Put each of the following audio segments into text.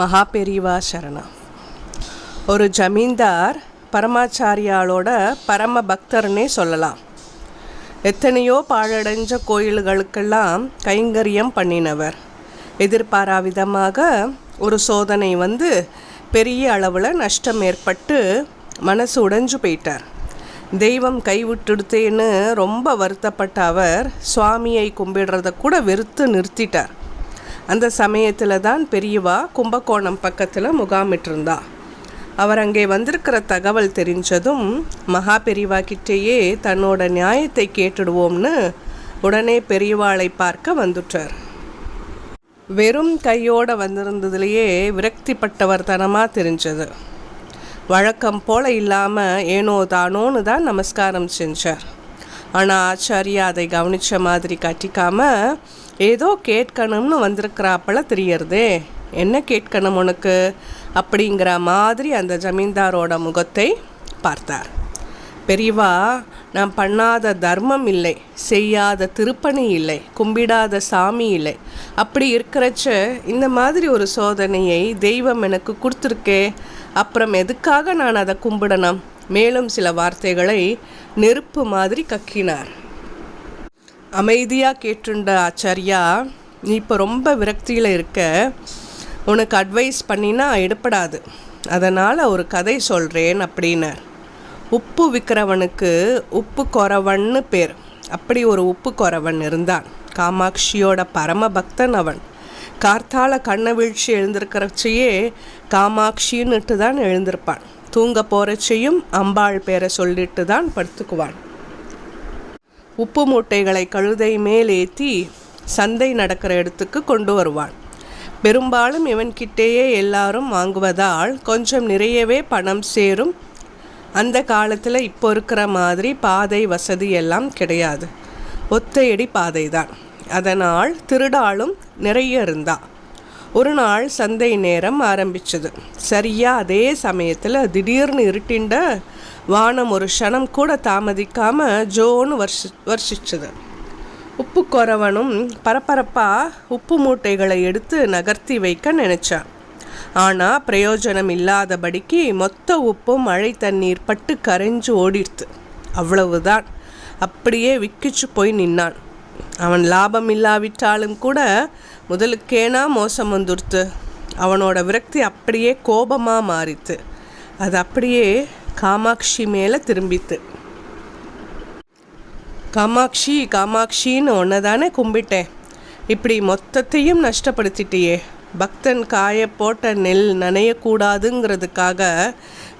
மகா பெரிவா சரணா ஒரு ஜமீன்தார் பரமாச்சாரியாளோட பரம பக்தர்னே சொல்லலாம். எத்தனையோ பாழடைஞ்ச கோயில்களுக்கெல்லாம் கைங்கரியம் பண்ணினவர். எதிர்பாரா விதமாக ஒரு சோதனை வந்து பெரிய அளவில் நஷ்டம் ஏற்பட்டு மனசு உடைஞ்சு போயிட்டார். தெய்வம் கைவிட்டுடுத்தேன்னு ரொம்ப வருத்தப்பட்ட அவர் சுவாமியை கும்பிடுறத கூட வெறுத்து நிறுத்திட்டார். அந்த சமயத்தில் தான் பெரியவா கும்பகோணம் பக்கத்தில் முகாமிட்டிருந்தா. அவர் அங்கே வந்திருக்கிற தகவல் தெரிஞ்சதும் மகா பெரியவா கிட்டேயே தன்னோட நியாயத்தை கேட்டுடுவோம்னு உடனே பெரியவாளை பார்க்க வந்துட்டார். வெறும் கையோட வந்திருந்ததுலேயே விரக்திப்பட்டவர் தனமாக தெரிஞ்சது. வழக்கம் போல இல்லாமல் ஏனோ தானோன்னு தான் நமஸ்காரம் செஞ்சார். ஆனால் ஆச்சாரியா அதை கவனித்த மாதிரி கட்டிக்காமல் ஏதோ கேட்கணும்னு வந்திருக்கிறாப்பல தெரியறது. என்ன கேட்கணும் உனக்கு? அப்படிங்கிற மாதிரி அந்த ஜமீன்தாரோட முகத்தை பார்த்தார். பெரியவா நான் பண்ணாத தர்மம் இல்லை செய்யாத திருப்பணி இல்லை கும்பிடாத சாமி இல்லை. அப்படி இருக்கிறச்ச இந்த மாதிரி ஒரு சோதனையை தெய்வம் எனக்கு கொடுத்துருக்கே. அப்புறம் எதுக்காக நான் அதை கும்பிடணும்? மேலும் சில வார்த்தைகளை நெருப்பு மாதிரி கக்கினார். அமைதியாக கேட்டுண்ட ஆச்சாரியா நீ இப்போ ரொம்ப விரக்தியில் இருக்க. உனக்கு அட்வைஸ் பண்ணினா எடுப்படாது அதனால் ஒரு கதை சொல்கிறேன் அப்படின்னார். உப்பு விற்கிறவனுக்கு உப்பு குறவன்னு பேர். அப்படி ஒரு உப்பு குறவன் இருந்தான். காமாட்சியோட பரம பக்தன் அவன். கார்த்தால கண்ணை வீழ்ச்சி எழுந்திருக்கிறச்சையே காமாட்சின்னுட்டு தான் எழுந்திருப்பான். தூங்க போகிறச்சையும் அம்பாள் பேரை சொல்லிட்டு தான் படுத்துக்குவான். உப்பு மூட்டைகளை கழுதை மேல் ஏற்றி சந்தை நடக்கிற இடத்துக்கு கொண்டு வருவான். பெரும்பாலும் இவன்கிட்டேயே எல்லாரும் வாங்குவதால் கொஞ்சம் நிறையவே பணம் சேரும். அந்த காலத்தில் இப்போ இருக்கிற மாதிரி பாதை வசதி எல்லாம் கிடையாது. ஒத்தையடி பாதை தான் அதனால் திருடாலும் நிறைய இருந்தா. ஒரு நாள் சந்தை நேரம் ஆரம்பிச்சது. சரியா அதே சமயத்தில் திடீர்னு இருட்டிண்ட வானம் ஒரு க்ஷணம் கூட தாமதிக்காம ஜோன்னு வருஷி வர்ஷிச்சது. உப்பு குறவனும் பரபரப்பாக உப்பு மூட்டைகளை எடுத்து நகர்த்தி வைக்க நினைச்சான். ஆனால் பிரயோஜனம் இல்லாதபடிக்கு மொத்த உப்பும் மழை தண்ணீர் பட்டு கரைஞ்சு ஓடிடுத்து. அவ்வளவுதான். அப்படியே விக்கிச்சு போய் நின்னான். அவன் லாபம் இல்லாவிட்டாலும் கூட முதலுக்கேனா மோசம் வந்துடுத்து. அவனோட விரக்தி அப்படியே கோபமாக மாறித்து. அது அப்படியே காமாட்சி மேலே திரும்பித்து. காமாட்சி காமாட்சின்னு ஒன்று தானே கும்பிட்டேன். இப்படி மொத்தத்தையும் நஷ்டப்படுத்திட்டியே. பக்தன் காய போட்ட நெல் நனையக்கூடாதுங்கிறதுக்காக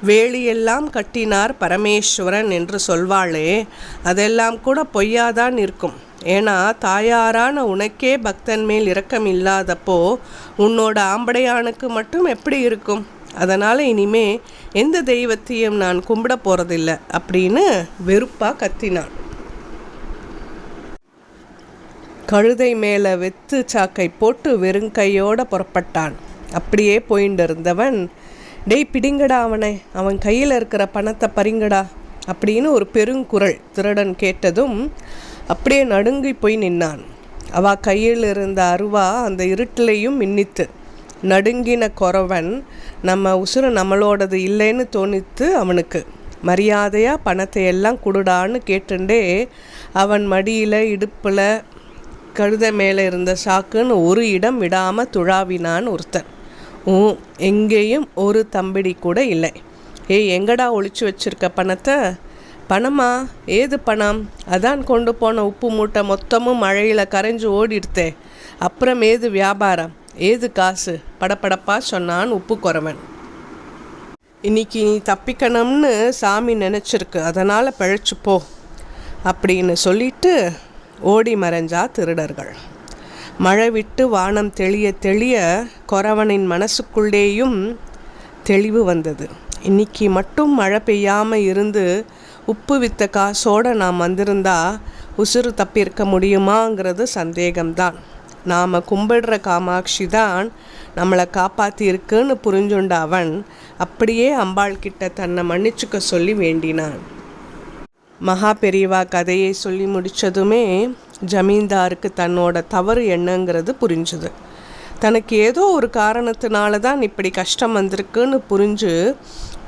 வேலியெல்லாம் கட்டினார் பரமேஸ்வரன் என்று சொல்வாளே அதெல்லாம் கூட பொய்யாதான் இருக்கும் ஏன்னா தாயாரான உனக்கே பக்தன் மேல் இரக்கம் இல்லாதப்போ உன்னோட ஆம்படையானுக்கு மட்டும் எப்படி இருக்கும்? அதனால் இனிமே எந்த தெய்வத்தையும் நான் கும்பிட போகிறதில்ல அப்படின்னு வெறுப்பாக கத்தினான். கழுதை மேலே வெத்து சாக்கை போட்டு வெறுங்கையோட புறப்பட்டான். அப்படியே போயிட்டு இருந்தவன் டேய் பிடிங்கடா அவனை. அவன் கையில் இருக்கிற பணத்தை பறிங்கடா அப்படின்னு ஒரு பெருங்குரல் திருடன் கேட்டதும் அப்படியே நடுங்கி போய் நின்னான். அவ கையில் இருந்த அருவா அந்த இருட்டிலையும் மின்னித்து நடுங்கின குறவன் நம்ம உசுறு நம்மளோடது இல்லைன்னு தோணித்து அவனுக்கு மரியாதையாக பணத்தை எல்லாம் கொடுடான்னு கேட்டுண்டே அவன் மடியில் இடுப்பில் கழுத மேலே இருந்த சாக்குன்னு ஒரு இடம் விடாமல் துழாவினான் ஒருத்தன். ஊ எங்கேயும் ஒரு தம்பிடி கூட இல்லை. ஏய் எங்கடா ஒழிச்சு வச்சிருக்க பணத்தை? பணமா? ஏது பணம்? அதான் கொண்டு போன உப்பு மூட்டை மொத்தமும் மழையில் கரைஞ்சு ஓடிடுத்தே. அப்புறம் ஏது வியாபாரம்? ஏது காசு? படப்படப்பா சொன்னான் உப்பு குறவன் இன்னைக்கு நீ தப்பிக்கணும்னு சாமி நினச்சிருக்கு அதனால் பிழைச்சு அப்படின்னு சொல்லிட்டு ஓடி மறைஞ்சா திருடர்கள். மழை விட்டு வானம் தெளிய தெளிய குறவனின் மனசுக்குள்ளேயும் தெளிவு வந்தது. இன்னைக்கு மட்டும் மழை பெய்யாமல் இருந்து உப்பு வித்த காசோடு நாம் வந்திருந்தா உசுறு தப்பியிருக்க முடியுமாங்கிறது சந்தேகம்தான். நாம் கும்பிடுற காமாட்சி தான் நம்மளை காப்பாற்றியிருக்குன்னு புரிஞ்சுண்ட அவன். அப்படியே அம்பாள் கிட்ட தன்னை மன்னிச்சுக்க சொல்லி வேண்டினான். மகா பெரியவா கதையை சொல்லி முடித்ததுமே ஜமீன்தாருக்கு தன்னோட தவறு என்னங்கிறது புரிஞ்சுது. தனக்கு ஏதோ ஒரு காரணத்தினால தான் இப்படி கஷ்டம் வந்திருக்குன்னு புரிஞ்சு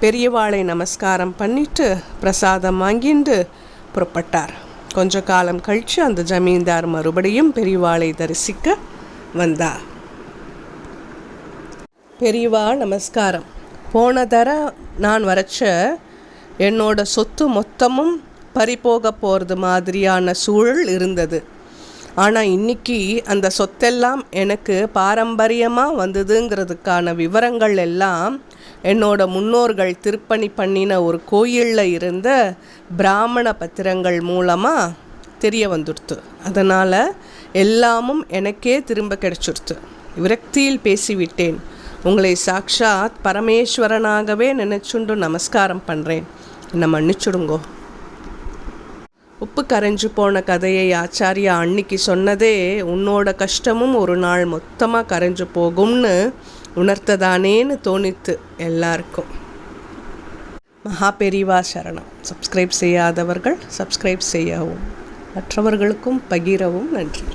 பெரியவாளை நமஸ்காரம் பண்ணிட்டு பிரசாதம் வாங்கிட்டு புறப்பட்டார். கொஞ்ச காலம் கழித்து அந்த ஜமீன்தார் மறுபடியும் பெரியவாளை தரிசிக்க வந்தார். பெரியவா நமஸ்காரம். போன தர நான் வரைச்ச என்னோட சொத்து மொத்தமும் பறிபோக போகிறது மாதிரியான சூழல் இருந்தது. ஆனால் இன்னைக்கு அந்த சொத்தெல்லாம் எனக்கு பாரம்பரியமாக வந்ததுங்கிறதுக்கான விவரங்கள் எல்லாம் என்னோட முன்னோர்கள் திருப்பணி பண்ணின ஒரு கோயிலில் இருந்த பிராமண பத்திரங்கள் மூலமாக தெரிய வந்துடுத்து. அதனால் எல்லாமும் எனக்கே திரும்ப கிடைச்சிடுத்து. விரக்தியில் பேசிவிட்டேன். உங்களை சாக்ஷாத் பரமேஸ்வரனாகவே நினச்சுண்டு நமஸ்காரம் பண்ணுறேன் என்னை மன்னிச்சுடுங்கோ. உப்பு கரைஞ்சு போன கதையை ஆச்சாரியா அன்னைக்கு சொன்னதே உன்னோட கஷ்டமும் ஒரு நாள் மொத்தமாக கரைஞ்சு போகும்னு உணர்த்ததானேன்னு தோணித்து எல்லாருக்கும். மகா பெரிவா சரணம். சப்ஸ்கிரைப் செய்யாதவர்கள் சப்ஸ்கிரைப் செய்யவும். மற்றவர்களுக்கும் பகிரவும் நன்றி.